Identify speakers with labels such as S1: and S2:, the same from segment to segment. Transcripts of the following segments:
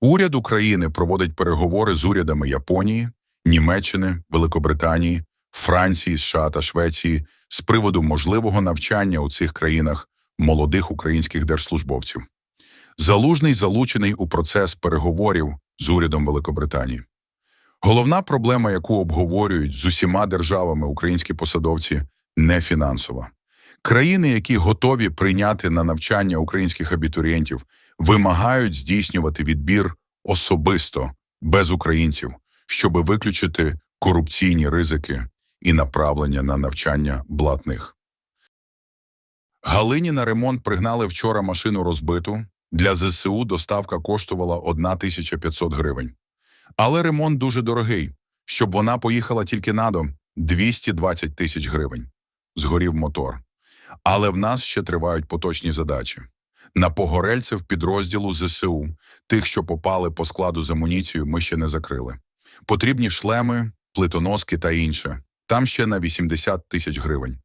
S1: Уряд України проводить переговори з урядами Японії, Німеччини, Великобританії, Франції, США та Швеції з приводу можливого навчання у цих країнах молодих українських держслужбовців. Залужний залучений у процес переговорів з урядом Великобританії. Головна проблема, яку обговорюють з усіма державами українські посадовці, не фінансова. Країни, які готові прийняти на навчання українських абітурієнтів, вимагають здійснювати відбір особисто, без українців, щоб виключити корупційні ризики і направлення на навчання блатних. Галині на ремонт пригнали вчора машину розбиту. Для ЗСУ доставка коштувала 1500 гривень. Але ремонт дуже дорогий. Щоб вона поїхала тільки на дом – 220 тисяч гривень. Згорів мотор. Але в нас ще тривають поточні задачі. На погорельців підрозділу ЗСУ, тих, що попали по складу з амуніцією, ми ще не закрили. Потрібні шлеми, плитоноски та інше. Там ще на 80 тисяч гривень.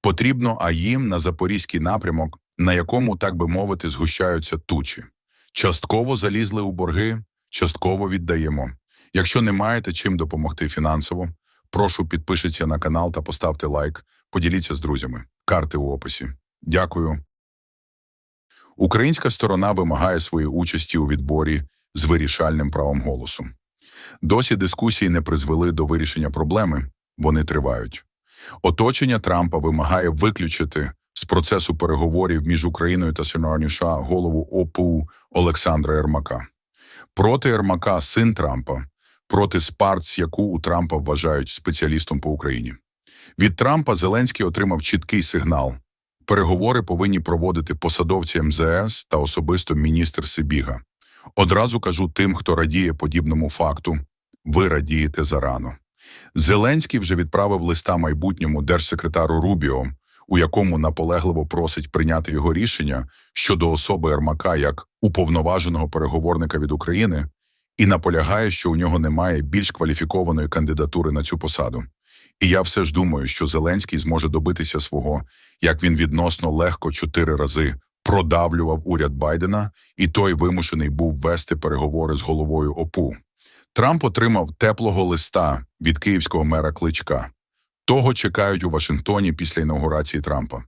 S1: Потрібно АїМ на запорізький напрямок, на якому, так би мовити, згущаються тучі. Частково залізли у борги, частково віддаємо. Якщо не маєте чим допомогти фінансово, прошу підпишіться на канал та поставте лайк, поділіться з друзями. Карти у описі. Дякую. Українська сторона вимагає своєї участі у відборі з вирішальним правом голосу. Досі дискусії не призвели до вирішення проблеми, вони тривають. Оточення Трампа вимагає виключити з процесу переговорів між Україною та Сенатом США голову ОПУ Олександра Ермака. Проти Ермака син Трампа, проти Спарц, яку у Трампа вважають спеціалістом по Україні. Від Трампа Зеленський отримав чіткий сигнал. Переговори повинні проводити посадовці МЗС та особисто міністр Сибіга. Одразу кажу тим, хто радіє подібному факту, ви радієте зарано. Зеленський вже відправив листа майбутньому держсекретару Рубіо, у якому наполегливо просить прийняти його рішення щодо особи Ермака як уповноваженого переговорника від України, і наполягає, що у нього немає більш кваліфікованої кандидатури на цю посаду. І я все ж думаю, що Зеленський зможе добитися свого, як він відносно легко чотири рази продавлював уряд Байдена, і той вимушений був вести переговори з головою ОПУ. Трамп отримав теплого листа від київського мера Кличка. Того чекають у Вашингтоні після інаугурації Трампа.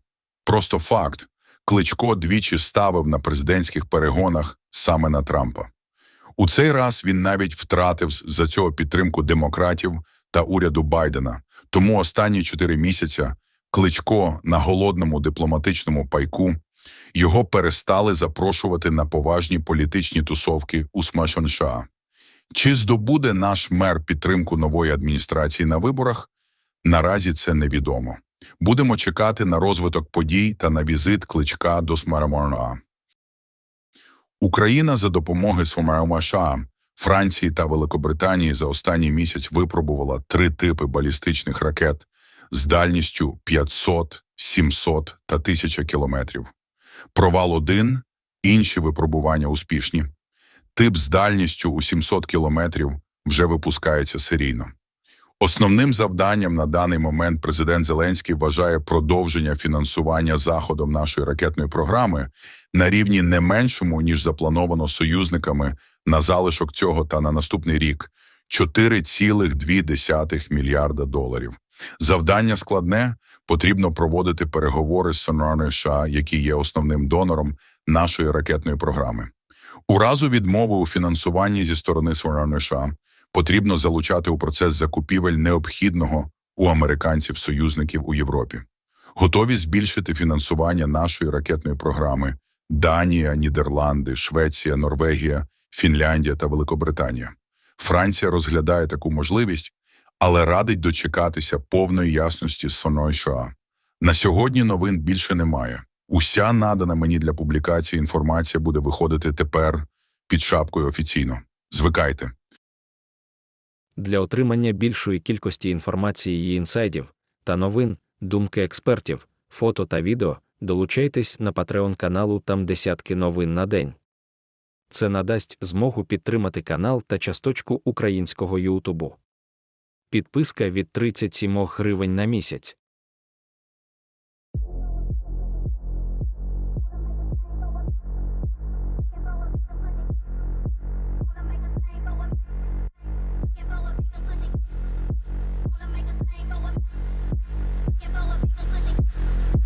S1: Просто факт: Кличко двічі ставив на президентських перегонах саме на Трампа. У цей раз він навіть втратив за цього підтримку демократів та уряду Байдена. Тому останні чотири місяця Кличко на голодному дипломатичному пайку його перестали запрошувати на поважні політичні тусовки у США. Чи здобуде наш мер підтримку нової адміністрації на виборах? Наразі це невідомо. Будемо чекати на розвиток подій та на візит кличка до Смараморна. Україна за допомоги США, Франції та Великобританії за останній місяць випробувала три типи балістичних ракет з дальністю 500, 700 та 1000 кілометрів. Провал один, інші випробування успішні. Тип з дальністю у 700 кілометрів вже випускається серійно. Основним завданням на даний момент президент Зеленський вважає продовження фінансування заходом нашої ракетної програми на рівні не меншому, ніж заплановано союзниками на залишок цього та на наступний рік 4,2 мільярда доларів. Завдання складне потрібно проводити переговори з Сонарною США, які є основним донором нашої ракетної програми. У разу відмови у фінансуванні зі сторони Сонарної США потрібно залучати у процес закупівель необхідного у американців-союзників у Європі. Готові збільшити фінансування нашої ракетної програми Данія, Нідерланди, Швеція, Норвегія, Фінляндія та Великобританія. Франція розглядає таку можливість, але радить дочекатися повної ясності з соною США. На сьогодні новин більше немає. Уся надана мені для публікації інформація буде виходити тепер під шапкою офіційно. Звикайте.
S2: Для отримання більшої кількості інформації і інсайдів та новин, думки експертів, фото та відео долучайтесь на Patreon каналу там десятки новин на день це надасть змогу підтримати канал та часточку українського Ютубу. Підписка від 37 гривень на місяць.
S3: Pussy.